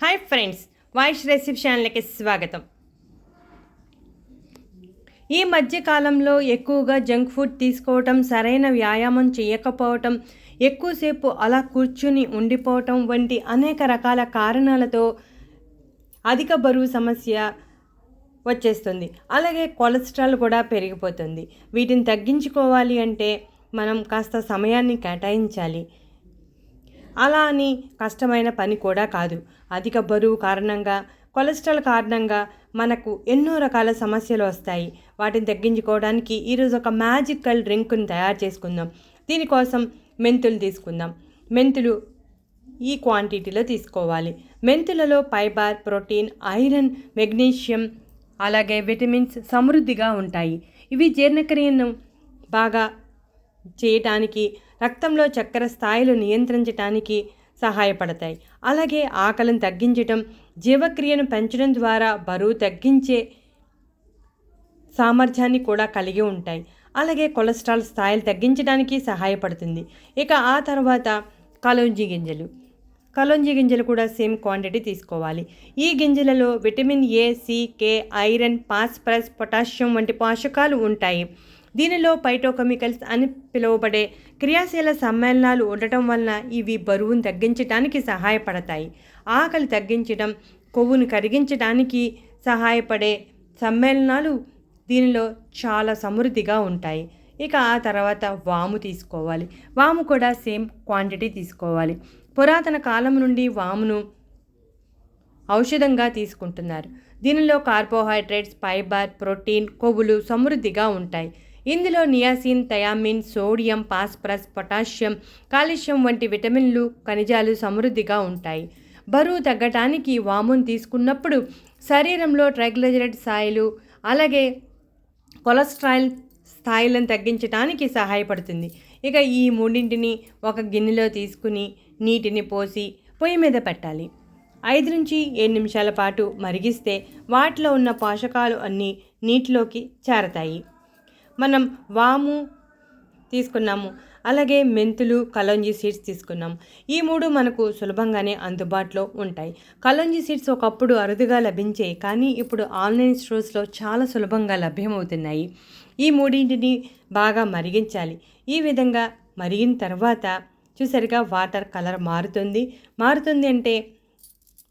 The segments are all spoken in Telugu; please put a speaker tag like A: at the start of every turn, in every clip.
A: హాయ్ ఫ్రెండ్స్ వాయిస్ రెసిపీ ఛానల్కి స్వాగతం. ఈ మధ్యకాలంలో ఎక్కువగా జంక్ ఫుడ్ తీసుకోవటం సరైన వ్యాయామం చేయకపోవటం ఎక్కువసేపు అలా కూర్చుని ఉండిపోవటం వంటి అనేక రకాల కారణాలతో అధిక బరువు సమస్య వచ్చేస్తుంది. అలాగే కొలెస్ట్రాల్ కూడా పెరిగిపోతుంది. వీటిని తగ్గించుకోవాలి అంటే మనం కాస్త సమయాన్ని కేటాయించాలి. అలా అని కష్టమైన పని కూడా కాదు. అధిక బరువు కారణంగా కొలెస్ట్రాల్ కారణంగా మనకు ఎన్నో రకాల సమస్యలు వస్తాయి. వాటిని తగ్గించుకోవడానికి ఈరోజు ఒక మ్యాజికల్ డ్రింక్ని తయారు చేసుకుందాం. దీనికోసం మెంతులు తీసుకుందాం. మెంతులు ఈ క్వాంటిటీలో తీసుకోవాలి. మెంతులలో ఫైబర్ ప్రోటీన్ ఐరన్ మెగ్నీషియం అలాగే విటమిన్స్ సమృద్ధిగా ఉంటాయి. ఇవి జీర్ణక్రియను బాగా చేయటానికి రక్తంలో చక్కెర స్థాయిలు నియంత్రించటానికి సహాయపడతాయి. అలాగే ఆకలిని తగ్గించటం జీవక్రియను పెంచడం ద్వారా బరువు తగ్గించే సామర్థ్యాన్ని కూడా కలిగి ఉంటాయి. అలాగే కొలెస్ట్రాల్ స్థాయిలు తగ్గించడానికి సహాయపడుతుంది. ఇక ఆ తర్వాత కలోంజి గింజలు. కలోంజి గింజలు కూడా సేమ్ క్వాంటిటీ తీసుకోవాలి. ఈ గింజలలో vitamin A C K iron phosphorus potassium వంటి పోషకాలు ఉంటాయి. దీనిలో పైటోకెమికల్స్ అని పిలువబడే క్రియాశీల సమ్మేళనాలు ఉండటం వలన ఇవి బరువును తగ్గించడానికి సహాయపడతాయి. ఆకలి తగ్గించడం కొవ్వును కరిగించడానికి సహాయపడే సమ్మేళనాలు దీనిలో చాలా సమృద్ధిగా ఉంటాయి. ఇక ఆ తర్వాత వాము తీసుకోవాలి. వాము కూడా సేమ్ క్వాంటిటీ తీసుకోవాలి. పురాతన కాలం నుండి వామును ఔషధంగా తీసుకుంటున్నారు. దీనిలో కార్బోహైడ్రేట్స్ ఫైబర్ ప్రోటీన్ కొవ్వులు సమృద్ధిగా ఉంటాయి. ఇందులో niacin thiamine sodium phosphorus potassium calcium వంటి విటమిన్లు ఖనిజాలు సమృద్ధిగా ఉంటాయి. బరువు తగ్గటానికి వామును తీసుకున్నప్పుడు శరీరంలో ట్రైగ్లిజరైడ్ స్థాయిలు అలాగే కొలెస్ట్రాల్ స్థాయిలను తగ్గించడానికి సహాయపడుతుంది. ఇక ఈ మూడింటిని ఒక గిన్నెలో తీసుకుని నీటిని పోసి పొయ్యి మీద పెట్టాలి. ఐదు నుంచి ఏడు నిమిషాల పాటు మరిగిస్తే వాటిలో ఉన్న పోషకాలు అన్నీ నీటిలోకి చేరతాయి. మనం వాము తీసుకున్నాము. అలాగే మెంతులు కలంజీ సీడ్స్ తీసుకున్నాము ఈ మూడు మనకు సులభంగానే అందుబాటులో ఉంటాయి. కలంజీ సీడ్స్ ఒకప్పుడు అరుదుగా లభించే కానీ ఇప్పుడు ఆన్లైన్ స్టోర్స్లో చాలా సులభంగా లభ్యమవుతున్నాయి. ఈ మూడింటిని బాగా మరిగించాలి. ఈ విధంగా మరిగిన తర్వాత చూసరిగా వాటర్ కలర్ మారుతుంది. మారుతుంది అంటే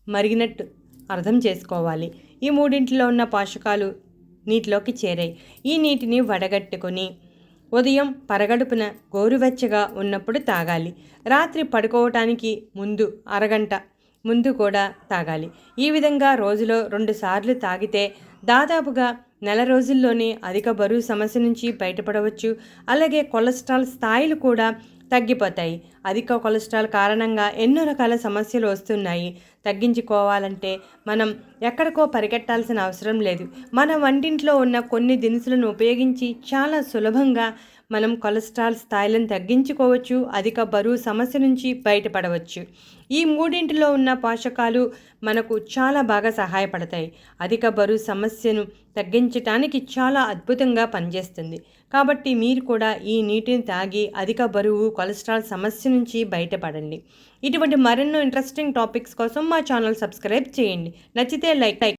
A: మరిగినట్టు అర్థం చేసుకోవాలి. ఈ మూడింటిలో ఉన్న పోషకాలు నీటిలోకి చేరాయి. ఈ నీటిని వడగట్టుకొని ఉదయం పరగడుపున గోరువెచ్చగా ఉన్నప్పుడు తాగాలి. రాత్రి పడుకోవటానికి ముందు అరగంట ముందు కూడా తాగాలి. ఈ విధంగా రోజులో రెండు సార్లు తాగితే దాదాపుగా నెల రోజుల్లోనే అధిక బరువు సమస్య నుంచి బయటపడవచ్చు. అలాగే కొలెస్ట్రాల్ స్థాయిలు కూడా తగ్గిపోతాయి. అధిక కొలెస్ట్రాల్ కారణంగా ఎన్నో రకాల సమస్యలు వస్తున్నాయి. తగ్గించుకోవాలంటే మనం ఎక్కడికో పరిగెట్టాల్సిన అవసరం లేదు. మన వంటింట్లో ఉన్న కొన్ని దినుసులను ఉపయోగించి చాలా సులభంగా మనం కొలెస్ట్రాల్ స్థాయిలను తగ్గించుకోవచ్చు అధిక బరువు సమస్య నుంచి బయటపడవచ్చు. ఈ మూడింటిలో ఉన్న పోషకాలు మనకు చాలా బాగా సహాయపడతాయి. అధిక బరువు సమస్యను తగ్గించటానికి చాలా అద్భుతంగా పనిచేస్తుంది. కాబట్టి మీరు కూడా ఈ నీటిని తాగి అధిక బరువు కొలెస్ట్రాల్ సమస్య నుంచి బయటపడండి. ఇటువంటి మరెన్నో ఇంట్రెస్టింగ్ టాపిక్స్ కోసం మా ఛానల్ సబ్స్క్రైబ్ చేయండి. నచ్చితే లైక్ లైక్